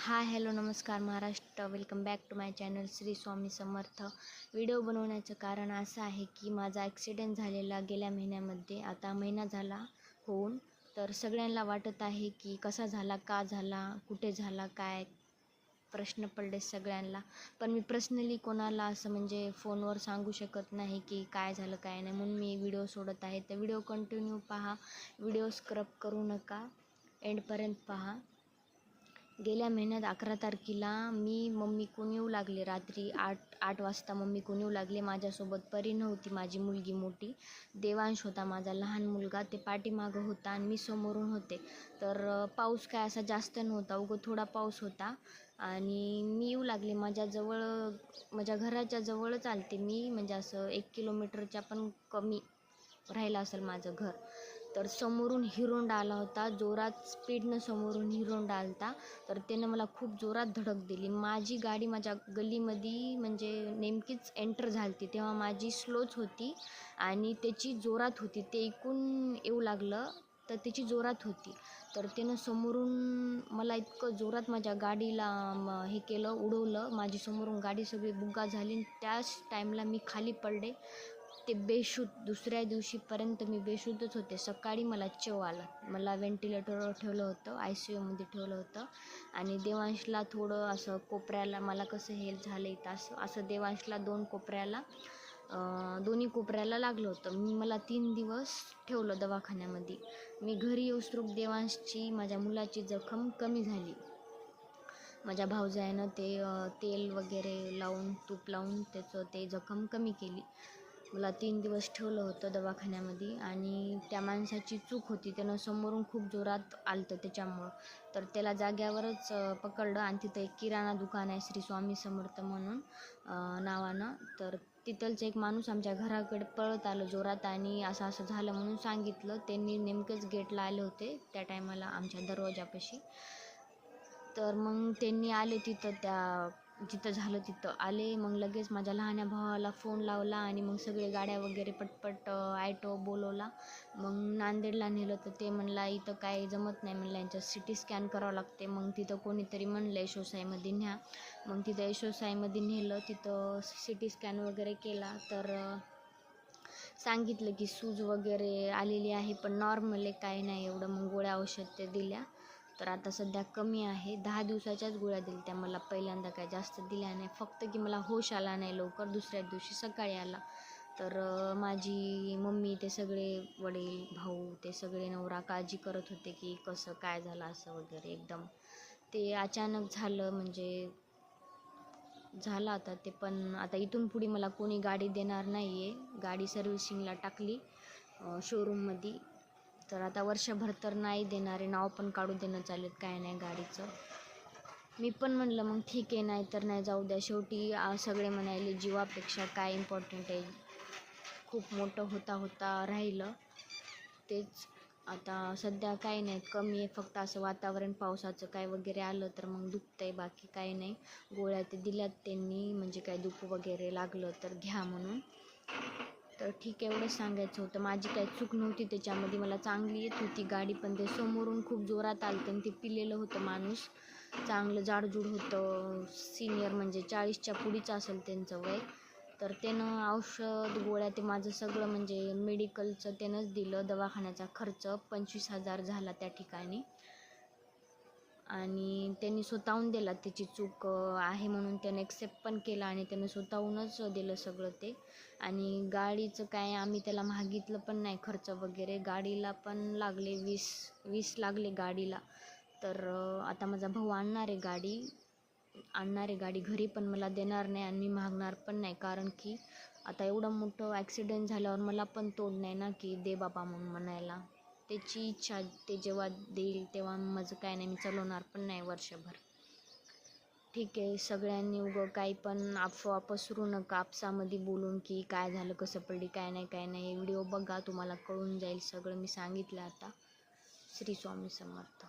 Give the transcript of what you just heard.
हाय hello नमस्कार Maharashtra. Welcome back to my channel Shri Swami Samarth. Video बनवण्याचं कारण असं आहे की माझा ॲक्सिडेंट झालेला गेल्या महिन्यामध्ये. आता महिना झाला होऊन तर सगळ्यांना वाटत आहे की कसा झाला का झाला कुठे झाला काय प्रश्न पडले सगळ्यांना. पण मी पर्सनली कोणाला असं म्हणजे फोनवर सांगू शकत नाही की काय झालं काय नाही. म्हणून मी व्हिडिओ सोडत आहे. तर व्हिडिओ कंटिन्यू पहा. व्हिडिओ स्क्रब करू नका. एंडपर्यंत पहा. गेल्या महिन्यात अकरा तारखेला मी मम्मी कोण येऊ लागले? रात्री आठ आठ वाजता मम्मी कोण येऊ लागले? माझ्यासोबत परी नव्हती माझी मुलगी मोठी. देवांश होता माझा लहान मुलगा. ते पाठीमागं होता आणि मी समोरून होते. तर पाऊस काय असा जास्त नव्हता. उगं थोडा पाऊस होता. आणि मी येऊ लागले. माझ्याजवळ माझ्या घराच्या जवळच आलते मी. म्हणजे असं एक किलोमीटरच्या पण कमी राहिलं असेल माझं घर. तर समोरून हिरोंडा आला होता. जोरात स्पीडनं समोरून हिरोंडा आलता. तर त्यानं मला खूप जोरात धडक दिली. माझी गाडी माझ्या गल्लीमध्ये म्हणजे नेमकीच एंटर झालती. तेव्हा माझी स्लोच होती आणि त्याची जोरात होती. ते ऐकून येऊ लागलं तर त्याची जोरात होती. तर त्यानं समोरून मला इतकं जोरात माझ्या गाडीला हे केलं उडवलं. माझी समोरून गाडी सगळी बुग्गा झाली. आणि त्याच टाईमला मी खाली पडले. ते बेशुद्ध दुसऱ्या दिवशीपर्यंत मी बेशुद्धच होते. सकाळी मला चव आला. मला व्हेंटिलेटरवर ठेवलं होतं आय सी यूमध्ये ठेवलं होतं. आणि देवांशला थोडं असं कोपऱ्याला मला कसं हे झालं इथं असं असं देवांशला दोन कोपऱ्याला दोन्ही कोपऱ्याला लागलं होतं. मी मला तीन दिवस ठेवलं दवाखान्यामध्ये. मी घरी येऊसतरूक देवांशची माझ्या मुलाची जखम कमी झाली. माझ्या भाऊजायानं ते तेल वगैरे लावून तूप लावून त्याचं ते जखम कमी केली. मला तीन दिवस ठेवलं होतं दवाखान्यामध्ये आणि त्या माणसाची चूक होती. त्यानं समोरून खूप जोरात आलतं त्याच्यामुळं. तर त्याला जाग्यावरच पकडलं आणि तिथं एक किराणा दुकान आहे श्री स्वामी समर्थ म्हणून नावानं. तर तिथलचं एक माणूस आमच्या घराकडे पळत आलं जोरात आणि असं असं झालं म्हणून सांगितलं. त्यांनी नेमकेच गेटला आले होते त्या टायमाला आमच्या दरवाजापाशी. तर मग त्यांनी आले तिथं त्या जिथं झालं तिथं. आले मग लगेच माझ्या लहान्या भावाला फोन लावला आणि मग सगळे गाड्या वगैरे पटपट ॲटो बोलवला. मग नांदेडला नेलं तर ते म्हणला इथं काय जमत नाही म्हणलं यांचं सी टी स्कॅन करावं लागते. मग तिथं कोणीतरी म्हणलं यशोसाईमध्ये न्या. मग तिथं यशोसाईमध्ये नेलं तिथं सी टी स्कॅन वगैरे केला. तर सांगितलं की सूज वगैरे आलेली आहे पण नॉर्मल आहे काय नाही एवढं. मग गोळ्या औषध ते दिल्या. तर आता सध्या कमी आहे. दहा दिवसाच्याच गोळ्या दिल्या त्या मला पहिल्यांदा काय जास्त दिल्या नाही. फक्त की मला होश आला नाही लवकर दुसऱ्या दिवशी सकाळी आला. तर माझी मम्मी ते सगळे वडील भाऊ ते सगळे नवरा काळजी करत होते की कसं काय झालं असं वगैरे एकदम. ते अचानक झालं म्हणजे झालं आता ते पण आता इथून पुढे मला कोणी गाडी देणार नाही आहे गाडी सर्व्हिसिंगला टाकली शोरूममध्ये तर आता वर्षभर तर नाही देणारे नाव पण काढू देणं चालेल काय नाही गाडीचं. मी पण म्हणलं मग ठीक आहे नाही तर नाही जाऊ द्या. शेवटी सगळे म्हणायले जीवापेक्षा काय इम्पॉर्टंट आहे? खूप मोठं होता होता राहिलं. तेच आता सध्या काही नाही कमी आहे फक्त असं वातावरण पावसाचं काय वगैरे आलं तर मग दुखतं आहे बाकी काही नाही. गोळ्या ते दिल्यात त्यांनी म्हणजे काय दुखू वगैरे लागलं तर घ्या म्हणून. तर ठीक आहे एवढंच सांगायचं होतं. माझी काही चूक नव्हती त्याच्यामध्ये मला चांगली येत होती गाडी पण ते समोरून खूप जोरात आलं आणि ते पिलेलं होतं माणूस. चांगलं जाडजूड होतं. सिनियर म्हणजे चाळीसच्या पुढीच असेल त्यांचं वय. तर त्यानं औषध गोळ्या ते माझं सगळं म्हणजे मेडिकलचं त्यानंच दिलं. दवाखान्याचा खर्च पंचवीस हजार झाला त्या ठिकाणी. आणि त्यांनी स्वतःहून दिला त्याची चूक आहे म्हणून त्याने एक्सेप्ट पण केला आणि त्यानं स्वतःहूनच दिलं सगळं ते. आणि गाडीचं काय आम्ही त्याला मागितलं पण नाही खर्च वगैरे. गाडीला पण लागले वीस वीस लागले गाडीला. तर आता माझा भाऊ आणणार आहे गाडी आणणार आहे गाडी घरी पण मला देणार नाही आणि मी मागणार पण नाही. कारण की आता एवढं मोठं ॲक्सिडेंट झाल्यावर मला पण तोड नाही ना की दे बाबा म्हणून म्हणायला. त्याची इच्छा ते जेव्हा देईल तेव्हा माझं काय नाही मी चालवणार पण नाही वर्षभर. ठीक आहे सगळ्यांनी उगं काही पण अफवा पसरू नका आपसामध्ये बोलून की काय झालं कसं पडली काय नाही काय नाही व्हिडिओ बघा तुम्हाला कळून जाईल सगळं मी सांगितलं आता. श्री स्वामी समर्थ.